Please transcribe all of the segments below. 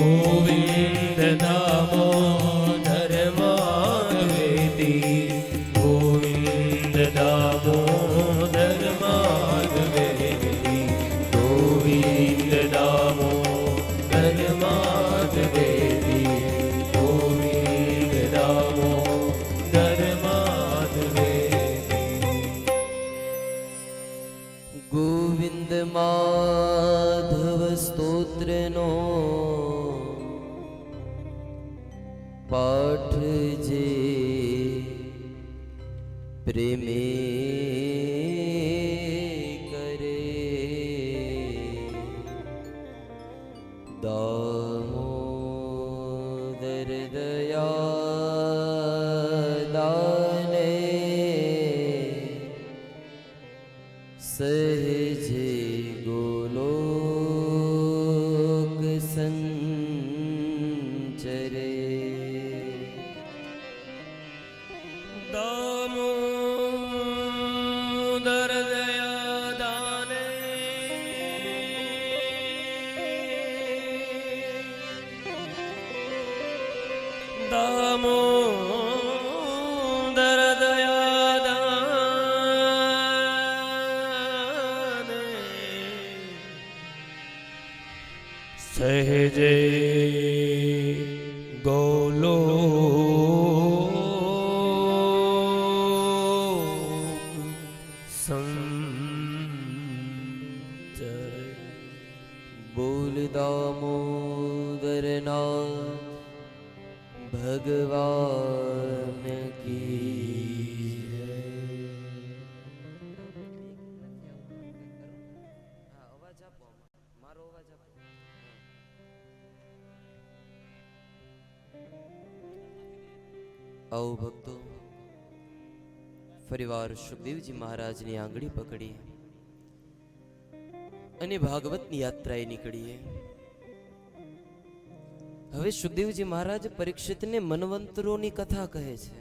ગોવિંદ દામોદર માધવેતી ગોવિંદ જે પ્રેમે કરે દામોદર દયા દામોદર આવો ભક્તો, ફરીવાર સુખદેવજી મહારાજની આંગળી પકડીએ અને ભાગવતની યાત્રાએ નીકળીએ. હવે સુખદેવજી મહારાજ પરીક્ષિતને મનવંતરોની કથા કહે છે.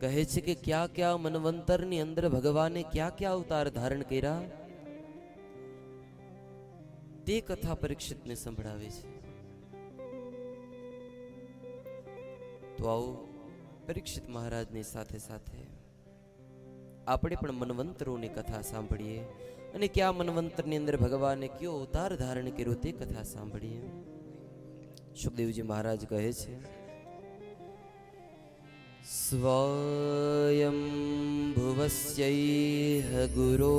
કહે છે કે ક્યાં ક્યાં મનવંતરની અંદર ભગવાને ક્યાં ક્યાં અવતાર ધારણ કર્યા? તે કથા પરીક્ષિતને સંભળાવે છે. તો આવો પરીક્ષિત મહારાજની સાથે સાથે આપણે પણ મનવંતરોની કથા સાંભળીએ અને કયા મનવંતરની અંદર ભગવાને કયો અવતાર ધારણ કર્યો તે કથા સાંભળીએ. સુખદેવજી મહારાજ કહે છે સ્વયં ભુવસ્યૈહ ગુરો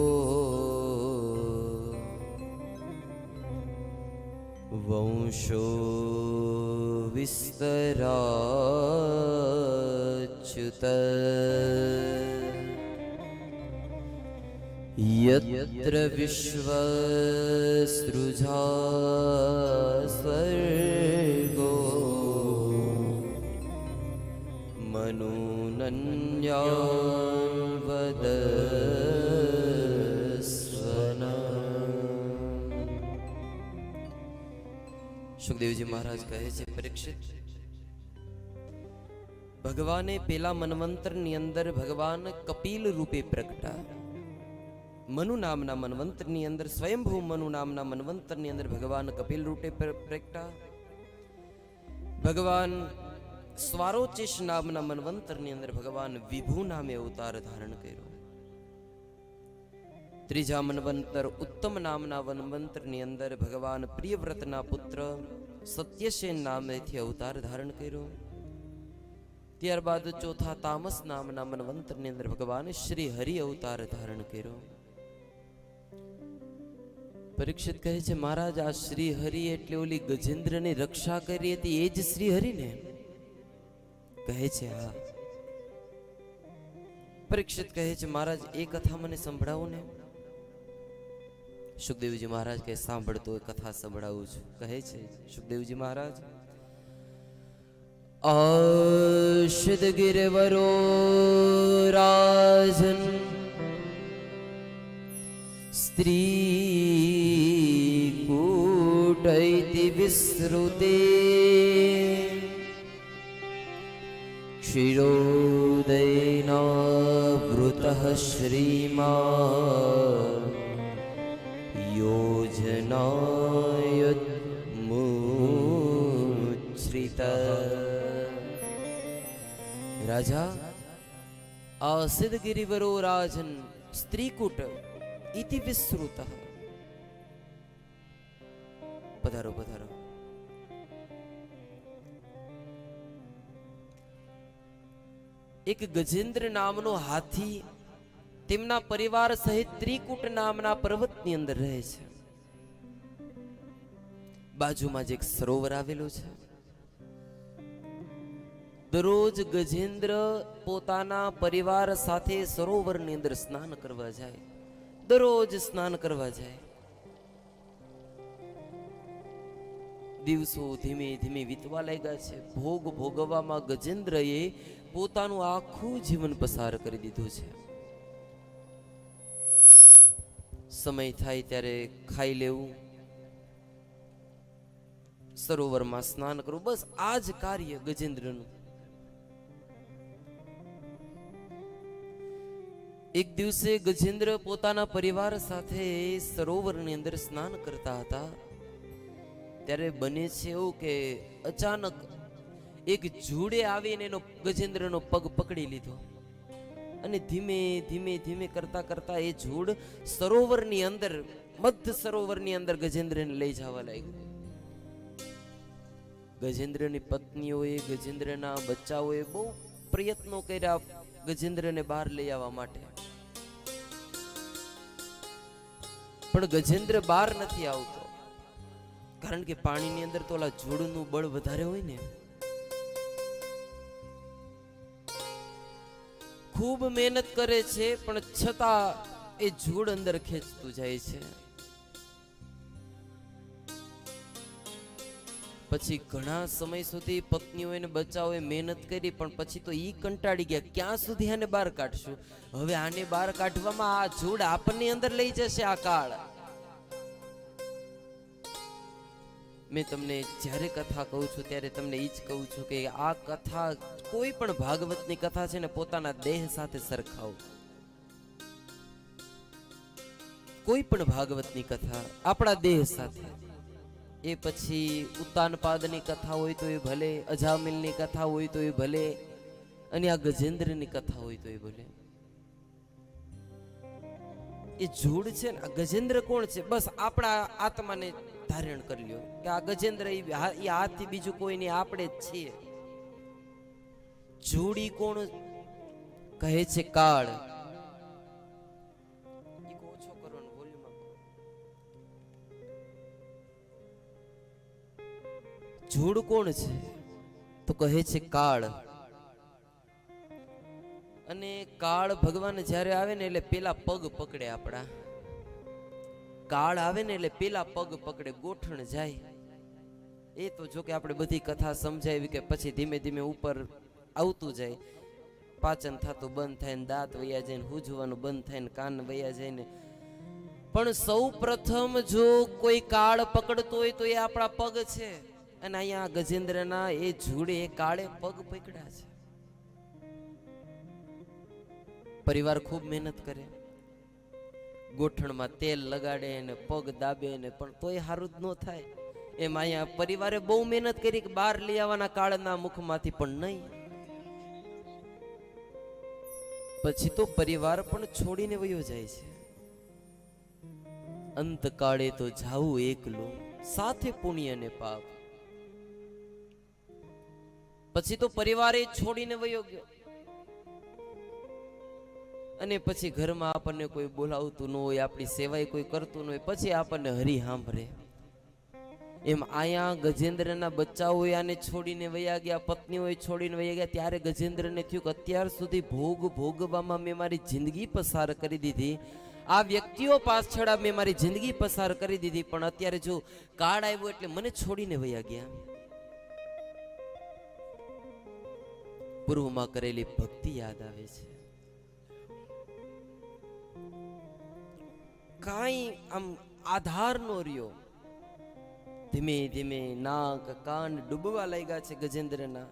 वंशो विस्तराच्युत। यत्र विश्वसृजा स्वर्गो मनोनन्या સુખદેવજી મહારાજ કહે છે, પરીક્ષિત, ભગવાને પેલા મનવંતરની અંદર ભગવાન કપિલ રૂપે પ્રગટા મનુ નામના મનવંતરની અંદર, સ્વયંભૂ મનુ નામના મનવંતરની અંદર ભગવાન કપિલ રૂપે પ્રગટા ભગવાન સ્વારોચિષ નામના મનવંતરની અંદર ભગવાન વિભુ નામે અવતાર ધારણ કર્યો. ત્રીજા મનવંતર ઉત્તમ નામના મનવંતરની અંદર ભગવાન પ્રિયવ્રતના પુત્ર સત્યસેન નામેથી અવતાર ધારણ કર્યો. ત્યારબાદ ચોથા તામસ નામના મનવંતરની અંદર ભગવાન શ્રી હરિ અવતાર ધારણ કર્યો. પરીક્ષિત કહે છે, મહારાજ, આ શ્રી હરિ એટલે ઓલી ગજેન્દ્રની રક્ષા કરી હતી, એ જ શ્રી હરિ ને કહે છે, હા. પરીક્ષિત કહે છે, મહારાજ, એ કથા મને સંભળાવો ને. સુખદેવજી મહારાજ કે સાંભળતો એ કથા સંભળાવું છું. કહે છે, સુખદેવજી મહારાજ અશદ ગિરવરો રાજન, સ્ત્રી કૂટૈતિ વિસ્તૃતે, ક્ષીરોદયના વૃત શ્રીમા રાજા આ સિદ્ધગિરિવરો રાજન સ્ત્રીકૂટ ઇતિ વિસ્તૃત પધારો પધારો એક ગજેન્દ્ર નામનો હાથી તેમના પરિવાર સહિત ત્રિકૂટ નામના પર્વતની અંદર રહે છે. બાજુમાં જ એક સરોવર આવેલું છે. દરરોજ ગજેન્દ્ર પોતાના પરિવાર સાથે સરોવરની અંદર સ્નાન કરવા જાય. દરરોજ સ્નાન કરવા જાય. દિવસો ધીમે ધીમે વીતવા લાગ્યા છે. ભોગ ભોગવવામાં ગજેન્દ્રએ પોતાનું આખું જીવન પસાર કરી દીધું છે. સમય થાય ત્યારે ખાઈ લેવું. સરોવરમાં સ્નાન કરવું. બસ આ જ કાર્ય ગજેન્દ્રનું. એક દિવસે ગજેન્દ્ર પોતાના પરિવાર સાથે સરોવરની અંદર સ્નાન કરતા હતા. ત્યારે બને છે એવું કે અચાનક એક જુડે આવીને એનો ગજેન્દ્રનો પગ પકડી લીધો. અને ધીમે ધીમે ધીમે કરતા કરતા એ જૂડ સરોવરની અંદર, મધ્ય સરોવરની અંદર ગજેન્દ્રને લઈ જવા લાગ્યું. ગજેન્દ્રની પત્નીઓએ, ગજેન્દ્રના બચ્ચાઓએ બહુ પ્રયત્નો કર્યા. ગજેન્દ્રને બહાર લઈ આવવા માટે. પણ ગજેન્દ્ર બહાર નથી આવતો. કારણ કે પાણીની અંદર તો ઓલા જોડનું બળ વધારે હોય ને. ખૂબ મહેનત કરે છે, પણ છતાં એ જોડ અંદર ખેંચતું જાય છે. પછી ઘણા સમય સુધી પત્નીઓને બચાવે મહેનત કરી, પણ પછી તો એ કંટાળી ગયા. ક્યાં સુધી આને બહાર કાઢશું? હવે આને બહાર કાઢવામાં આ જોડ આપણને અંદર લઈ જશે આ કાળ. મેં તમને જ્યારે કથા કહું છું, ત્યારે તમને એ જ કહું છું કે આ કથા કોઈ પણ ભાગવતની કથા છે ને, પોતાના દેહ સાથે સરખાવું. કોઈ પણ ભાગવતની કથા આપણા દેહ સાથે. એ પછી ઉત્તાનપાદની કથા હોય તો એ ભલે, અજામિલની કથા હોય તો એ ભલે, અને આ ગજેન્દ્રની કથા હોય તો એ ભલે. એ જોડ છે ને, આ ગજેન્દ્ર કોણ છે? બસ આપણા આત્માને ધારણ કરી લ્યો. કે આ ગજેન્દ્ર એ હાથથી બીજું કોઈ નહીં, આપણે જ છીએ. જોડી કોણ કહે છે? કાળ. જોડ કોણ છે? તો કહે છે કાળ. અને કાળ ભગવાન જ્યારે આવે ને એટલે પેલા પગ પકડે આપણા. કાળ આવે ને એટલે પેલા પગ પકડે, ગોઠણ જાય. એ તો જો કે આપણે બધી કથા સમજાવી કે પછી ધીમે ધીમે ઉપર આવતું જાય. પાચન થતું બંધ થાય ને દાંત વયા જાય ને હુજવાનું બંધ થાય ને કાન વયા જાય ને. પણ સૌ પ્રથમ જો કોઈ કાળ પકડતો હોય તો એ આપણા પગ છે. અને અહીંયા ગજેન્દ્રના એ જોડે કાળે પગ પકડ્યા છે. પરિવાર ખૂબ મહેનત કરે. ગોઠણમાં તેલ લગાડે ને પગ દાબે ને પણ તોય સારું જ ન થાય. એમ અહીંયા પરિવારે બહુ મહેનત કરી કે બહાર લઈ આવવાના કાળના મુખમાંથી પણ નહીં. પછી તો પરિવાર પણ છોડીને વયો જાય છે. અંતકાળે તો જાવું એકલું, સાથે પુણ્ય ને પાપ. પછી તો પરિવારે છોડીને વયો ગયો. અને પછી ઘરમાં આપણને કોઈ બોલાવતું ન હોય, આપણી સેવાય કોઈ કરતું ન હોય, પછી આપણને હરી સાંભળે એમ આયા ગજેન્દ્રના બચ્ચાઓએ આને છોડીને વયા ગયા, પત્નીઓએ છોડીને વયા ગયા, ત્યારે ગજેન્દ્રને થયું કે અત્યાર સુધી ભોગ ભોગવામાં મેં મારી જિંદગી પસાર કરી દીધી. આ વ્યક્તિઓ પાછળ મેં મારી જિંદગી પસાર કરી દીધી, પણ અત્યારે જો કાળ આવ્યો એટલે મને છોડીને વયા ગયા. પૂર્વમાં કરેલી ભક્તિ યાદ આવે છે. કાંઈ આમ આધાર નો રહ્યો. ધીમે ધીમે નાક કાન ડૂબવા લાગ્યા છે ગજેન્દ્રના.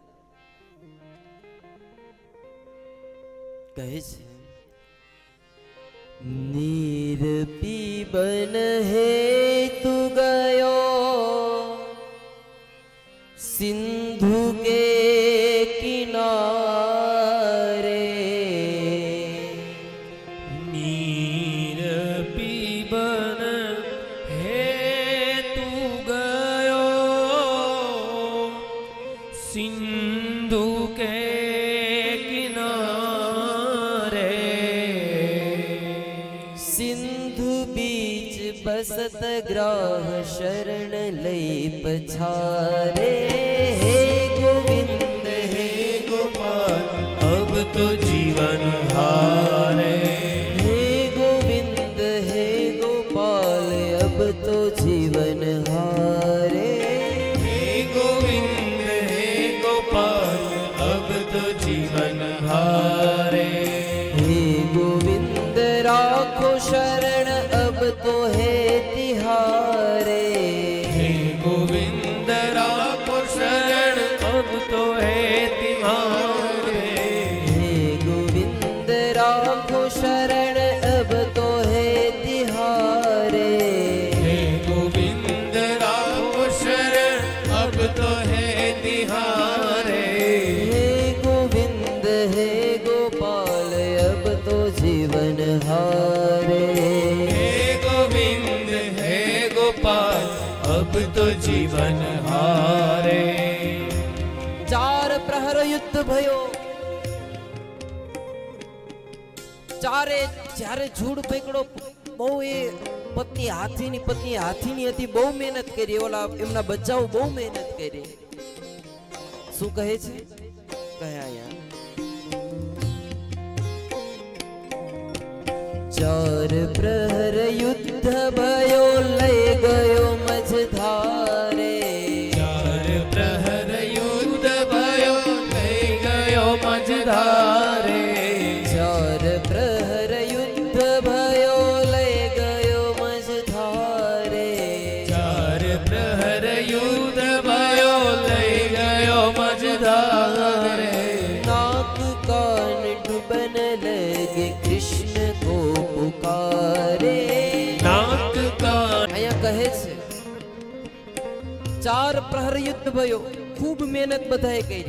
કહે છે નીર પીબન હે તું ગયો. सिंधु લઈ પછારે હે ગોવિંદ હે ગોપાલ અબ જીવન હારે હે ગોવિંદ હે ગોપાલ અબ તો જીવન હારે ચાર પ્રહર યુદ્ધ ભયો ચારે જ્યારે ઝૂડ પકડો બહુ એ પત્ની હાથીની પત્ની હાથીની હતી બહુ મહેનત કરી ઓલા એમના બચ્ચાઓ બહુ મહેનત કરી. શું કહે છે? કહે અહીંયા. ચાર પ્રહર યુદ્ધ ભયો લઈ ગયો ભયો ખૂબ મહેનત બધાએ કરી.